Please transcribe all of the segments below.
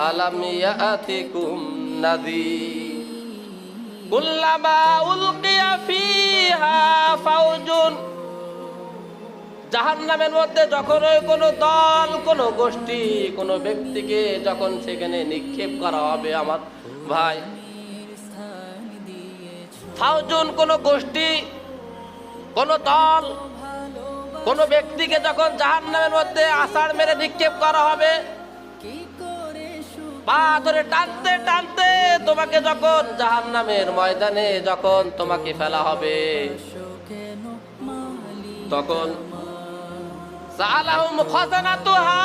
ألم يأتكم نذير كلما ألقي فيها فوج জাহান্নামের মধ্যে যখন ওই কোনো দল কোনো গোষ্ঠী কোনো ব্যক্তিকে যখন সেখানে নিক্ষেপ করা হবে আমার ভাই ফাউজুন কোনো গোষ্ঠী কোনো দল কোনো ব্যক্তিকে যখন জাহান্নামের মধ্যে আষাঢ় মেরে নিক্ষেপ করা হবে পা ধরে টানতে টানতে তোমাকে যখন জাহান্নামের ময়দানে যখন তোমাকে ফেলা হবে তখন খাজানাতুহা।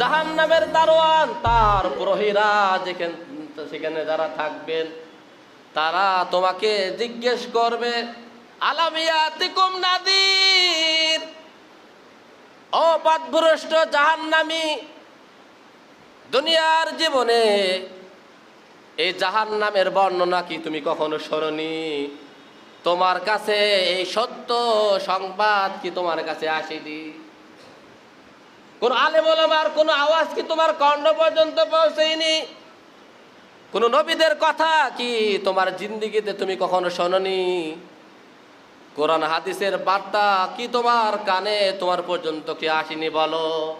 জাহান্নামের দারোয়ান তার প্রহরীরা যেখানে সেখানে যারা থাকবেন তারা তোমাকে জিজ্ঞেস করবে আলামিয়াতিকুম নাদির? ও পথভ্রষ্ট জাহান্নামী। দুনিয়ার জীবনে এই জাহান্নামের বর্ণনা কি তুমি কখনো শোনি তোমার কাছে এই সত্য সংবাদ কি তোমার কাছে আসেনি? কোন আলেম ওলামার কোন আওয়াজ কি তোমার কর্ণ পর্যন্ত পৌঁছেনি? কোন নবীদের কথা কি তোমার জিন্দিগিতে তুমি কখনো শোনি কোরআন হাদিসের বার্তা কি তোমার কানে? তোমার পর্যন্ত কি আসেনি বলো।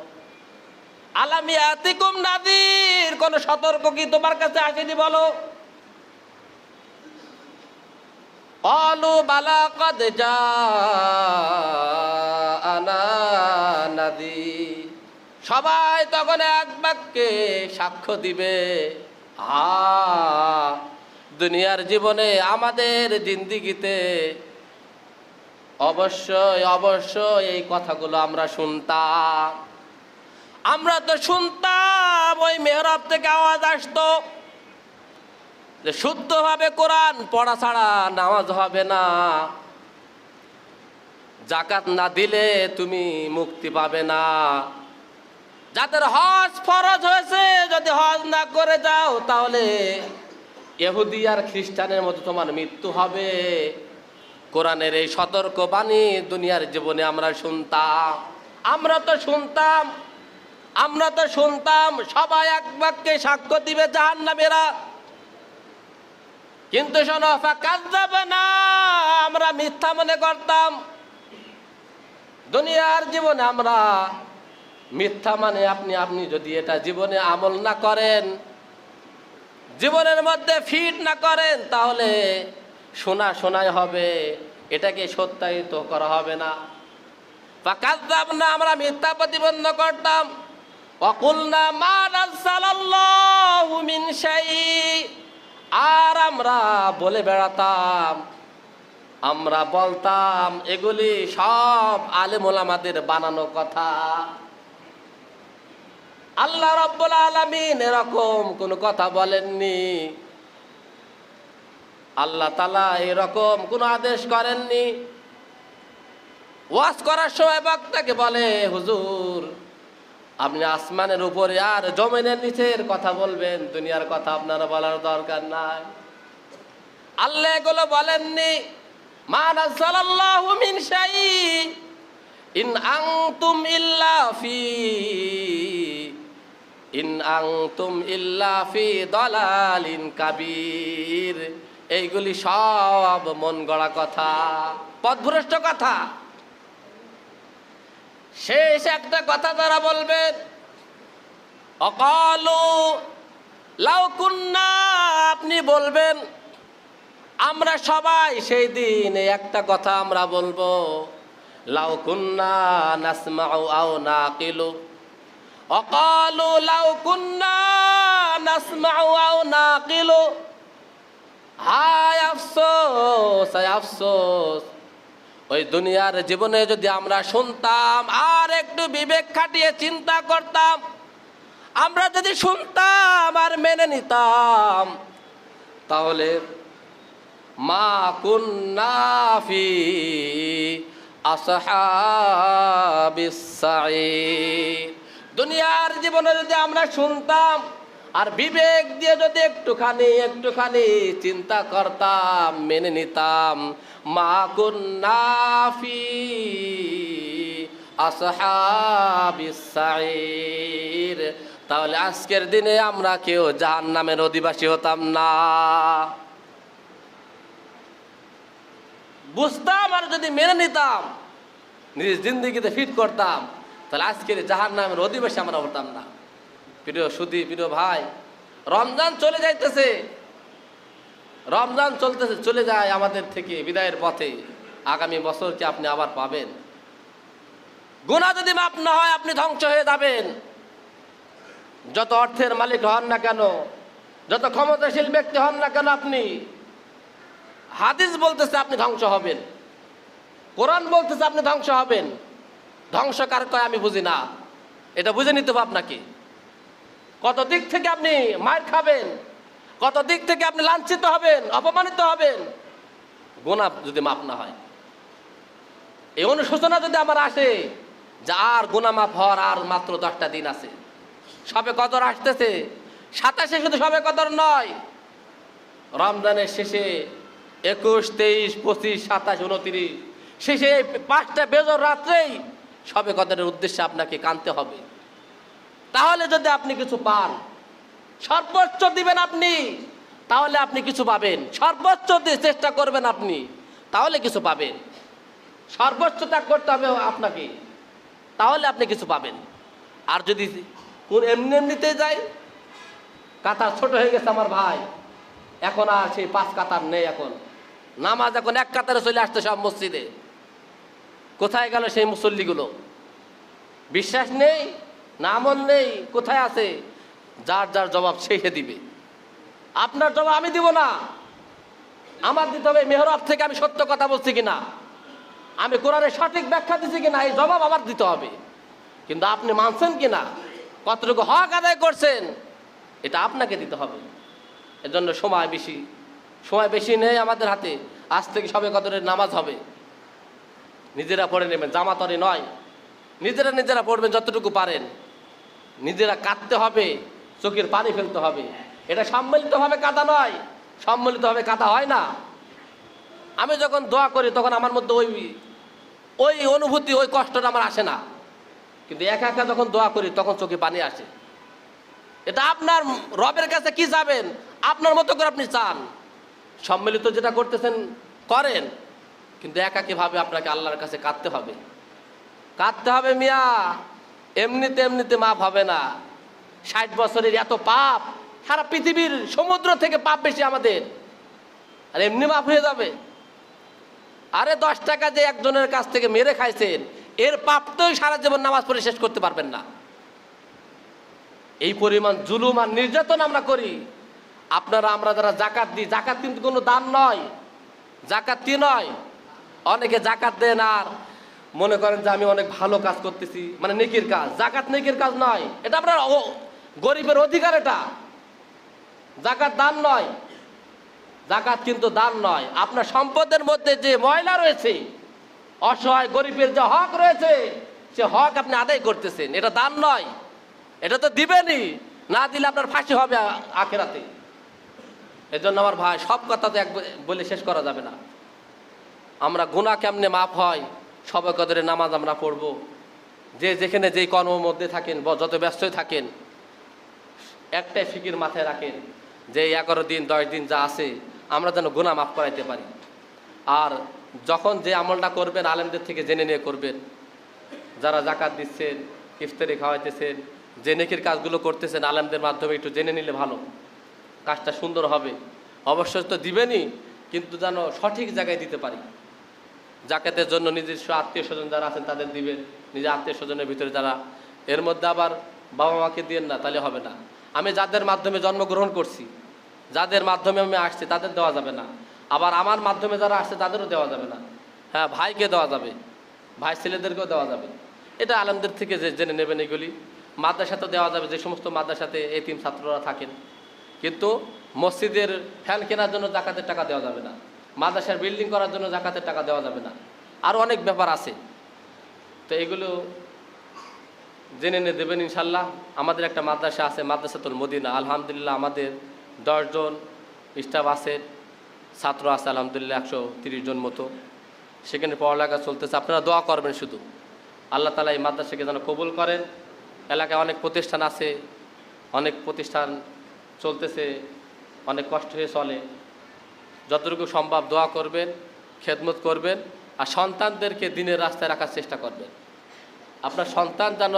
আলামি নাদির, কোন সতর্ক কি তোমার কাছে আসেনি বলো। অলু বালা কদ নাদি সবাই তখন এক বাক্যে সাক্ষ্য দিবে। আ, দুনিয়ার জীবনে আমাদের জিন্দিগিতে অবশ্যই অবশ্যই এই কথাগুলো আমরা শুনতাম। আমরা তো শুনতাম, ওই মেহরাব থেকে আওয়াজ আসতো যে শুদ্ধভাবে কোরআন, পড়া ছাড়া নামাজ হবে না। জাকাত না দিলে তুমি মুক্তি পাবে না। যাদের হজ ফরজ হয়েছে, যদি হজ না করে যাও, তাহলে এহুদি আর খ্রিস্টানের মতো তোমার মৃত্যু হবে। কোরআনের এই সতর্ক বাণী দুনিয়ার জীবনে আমরা শুনতাম। আমরা তো শুনতাম, আমরা তো শুনতাম, সবাই এক বাক্যে সাক্ষ্য দিবে জাহান্নামেরা। কিন্তু শোনো কাজ যাবে না আমরা মিথ্যা মনে করতাম। দুনিয়ার জীবনে আমরা মিথ্যা মানে আপনি আপনি যদি এটা জীবনে আমল না করেন, জীবনের মধ্যে ফিট না করেন, তাহলে শোনা শোনাই হবে, এটাকে সত্যায়িত করা হবে না। বা কাজ না আমরা মিথ্যা প্রতিবন্ধ করতাম। অকুলনা মিন আর আমরা বলে বেড়াতাম, আমরা বলতাম, এগুলি সব আলেমোলামাদের বানানো কথা। আল্লাহ রব্বুল আলমিন এরকম কোনো কথা বলেননি। আল্লাহ তালা এরকম কোনো আদেশ করেননি। ওয়াজ করার সময় বক্তাকে বলে, হুজুর, আপনি আসমানের উপরে আর জমিনের নিচের কথা বলবেন, দুনিয়ার কথা আপনারা বলার দরকার নাই। আল্লাহ এগুলো বলেননি। ইন ফি, ইন কাবীর। এইগুলি সব মন গড়া কথা, পথভ্রষ্ট কথা। শেষ একটা কথা তারা বলবেন, অকালু লাউকুন্না আপনি বলবেন, আমরা সবাই সেই দিন একটা কথা আমরা বলব লাউকুন্না নাসমাউ আও নাকিলু। অকালু লাউকুন্না নাসমাউ আও নাকিলু। হায় আফসোস হায় আফসোস। ওই দুনিয়ার জীবনে যদি আমরা শুনতাম, আর একটু বিবেক খাটিয়ে চিন্তা করতাম, আমরা যদি শুনতাম আর মেনে নিতাম, তাহলে মা কুন্নাফি আসহাবিসাইর দুনিয়ার জীবনে যদি আমরা শুনতাম আর বিবেক দিয়ে যদি একটুখানি একটুখানি চিন্তা করতাম, মেনে নিতাম, মা কুন্নাফি আসহাবিস সাঈর। তাহলে আজকের দিনে আমরা কেউ জাহান নামের অধিবাসী হতাম না। বুঝতাম আর যদি মেনে নিতাম, নিজ জিন্দিগিতে ফিট করতাম, তাহলে আজকের জাহান নামের অধিবাসী আমরা হতাম না। প্রিয় সুদী প্রিয় ভাই, রমজান চলে যাইতেছে। রমজান চলতেছে, চলে যায় আমাদের থেকে বিদায়ের পথে। আগামী বছরকে আপনি আবার পাবেন? গুণা যদি মাপ না হয়, আপনি ধ্বংস হয়ে যাবেন। যত অর্থের মালিক হন না কেন, যত ক্ষমতাশীল ব্যক্তি হন না কেন আপনি, হাদিস বলতেছে আপনি ধ্বংস হবেন। কোরআন বলতেছে আপনি ধ্বংস হবেন। ধ্বংস কার কয় আমি বুঝি না। এটা বুঝে নিতে হবে আপনাকে। কত দিক থেকে আপনি মার খাবেন? কত দিক থেকে আপনি লাঞ্ছিত হবেন? অপমানিত হবেন? গোনা যদি মাপ না হয়। এই অনুশোচনা যদি আমার আসে, যে আর গোনা মাপ হওয়ার আর মাত্র দশটা দিন আছে। সবে কদর আসতেছে। সাতাশে শুধু সবে কদর নয়। রমজানের শেষে একুশ, তেইশ, পঁচিশ, সাতাশ, উনত্রিশ, শেষে পাঁচটা বেজর রাত্রেই সবে কদরের উদ্দেশ্যে আপনাকে কানতে হবে। তাহলে যদি আপনি কিছু পান, সর্বোচ্চ দিবেন আপনি, তাহলে আপনি কিছু পাবেন। সর্বোচ্চ দিয়ে চেষ্টা করবেন আপনি, তাহলে কিছু পাবেন। সর্বোচ্চ ত্যাগ করতে হবে আপনাকে, তাহলে আপনি কিছু পাবেন। আর যদি কোন এমনি এমনিতে যায় কাতার ছোট হয়ে গেছে আমার ভাই, এখন আর সেই পাঁচ কাতার নেই এখন। নামাজ এখন এক কাতারে চলে আসতে সব মসজিদে। কোথায় গেল সেই মুসল্লিগুলো? বিশ্বাস নেই? নামন নেই কোথায় আছে? যার যার জবাব শেষে দিবে। আপনার জবাব আমি দিব না। আমার দিতে হবে মেহরব থেকে আমি সত্য কথা বলছি কিনা? আমি কোরআনের সঠিক ব্যাখ্যা দিচ্ছি কিনা? এই জবাব আমার দিতে হবে। কিন্তু আপনি মানছেন কিনা? কতটুকু হক আদায় করছেন? এটা আপনাকে দিতে হবে। এজন্য সময় বেশি। সময় বেশি নেই আমাদের হাতে। আজ থেকে সবে কদরের নামাজ হবে। নিজেরা পড়ে নেবেন। জামাতরে নয়। নিজেরা নিজেরা পড়বেন যতটুকু পারেন। নিজেরা কাঁদতে হবে, চোখের পানি ফেলতে হবে। এটা সম্মিলিতভাবে কাদা নয়, সম্মিলিতভাবে কাদা হয় না। আমি যখন দোয়া করি, তখন আমার মধ্যে ওই ওই অনুভূতি, ওই কষ্টটা আমার আসে না। কিন্তু একা একা যখন দোয়া করি, তখন চোখে পানি আসে। এটা আপনার রবের কাছে কি যাবেন? আপনার মতো করে আপনি চান। সম্মিলিত যেটা করতেছেন, করেন। কিন্তু একাকীভাবে আপনাকে আল্লাহর কাছে কাঁদতে হবে। কাঁদতে হবে মিয়া। এমনিতে এমনিতে মাপ হবে না। ষাট বছরের এত পাপ, সারা পৃথিবীর সমুদ্র থেকে পাপ বেশি আমাদের। আর এমনি মাপ হয়ে যাবে। আরে দশ টাকা যে একজনের কাছ থেকে মেরে খাইছেন, এর পাপ তো সারা জীবন নামাজ পড়ে শেষ করতে পারবেন না। এই পরিমাণ জুলুম আর নির্যাতন আমরা করি। আপনারা, আমরা যারা জাকাত দিই, জাকাত কিন্তু কোনো দান নয়। জাকাত কি নয়? অনেকে জাকাত দেন আর মনে করেন যে আমি অনেক ভালো কাজ করতেছি মানে নেকির কাজ। জাকাত নেকির কাজ নয়। এটা আপনার গরিবের অধিকার এটা। জাকাত দান নয়। জাকাত কিন্তু দান নয়। আপনার সম্পদের মধ্যে যে ময়লা রয়েছে, অসহায় গরিবের যে হক রয়েছে, সে হক আপনি আদায় করতেছেন। এটা দান নয়। এটা তো দিবেনই। না দিলে আপনার ফাঁসি হবে আখেরাতে। এজন্য আমার ভাই, সব কথা তো এক বলে শেষ করা যাবে না। আমরা গুণা কেমনে মাপ হয়? সবে কদরে নামাজ আমরা পড়ব। যে যেখানে যেই কর্মের মধ্যে থাকেন, বা যত ব্যস্তই থাকেন, একটাই ফিকির মাথায় রাখেন যে এগারো দিন, দশ দিন যা আছে, আমরা যেন গুণা মাফ করাইতে পারি। আর যখন যে আমলটা করবেন, আলেমদের থেকে জেনে নিয়ে করবেন। যারা জাকাত দিচ্ছেন, ইফতারি খাওয়াইতেছেন, যে নেকির কাজগুলো করতেছেন, আলেমদের মাধ্যমে একটু জেনে নিলে ভালো। কাজটা সুন্দর হবে। অবশ্যই তো দিবেনই, কিন্তু যেন সঠিক জায়গায় দিতে পারি। জাকাতের জন্য নিজস্ব আত্মীয় স্বজন যারা আছেন তাদের দিবেন। নিজের আত্মীয় স্বজনের ভিতরে যারা। এর মধ্যে আবার বাবা মাকে দিয়েন না, তাহলে হবে না। আমি যাদের মাধ্যমে জন্মগ্রহণ করছি, যাদের মাধ্যমে আমি আসছি, তাদের দেওয়া যাবে না। আবার আমার মাধ্যমে যারা আসছে, তাদেরও দেওয়া যাবে না। হ্যাঁ ভাইকে দেওয়া যাবে, ভাই ছেলেদেরকেও দেওয়া যাবে। এটা আলমদের থেকে যে জেনে নেবেন এগুলি। মাদ্রাসাতে দেওয়া যাবে, যে সমস্ত মাদ্রাসাতে এতিম ছাত্ররা থাকেন। কিন্তু মসজিদের ফ্যান কেনার জন্য জাকাতের টাকা দেওয়া যাবে না। মাদ্রাসার বিল্ডিং করার জন্য জাকাতের টাকা দেওয়া যাবে না। আরও অনেক ব্যাপার আছে। তো এগুলো জেনে নিয়ে দেবেন ইনশাল্লাহ। আমাদের একটা মাদ্রাসা আছে, মাদ্রাসাতুল মদিনা। আলহামদুলিল্লাহ আমাদের দশজন স্টাফ আছে, ছাত্র আছে, আলহামদুলিল্লাহ একশো তিরিশ জন মতো। সেখানে পড়ালেখা চলতেছে। আপনারা দোয়া করবেন শুধু। আল্লাহ তালা এই মাদ্রাসাকে যেন কবুল করেন। এলাকায় অনেক প্রতিষ্ঠান আছে, অনেক প্রতিষ্ঠান চলতেছে, অনেক কষ্ট হয়ে চলে। যতটুকু সম্ভব দোয়া করবেন, খেদমত করবেন আর সন্তানদেরকে দিনের রাস্তায় রাখার চেষ্টা করবেন। আপনার সন্তান যেন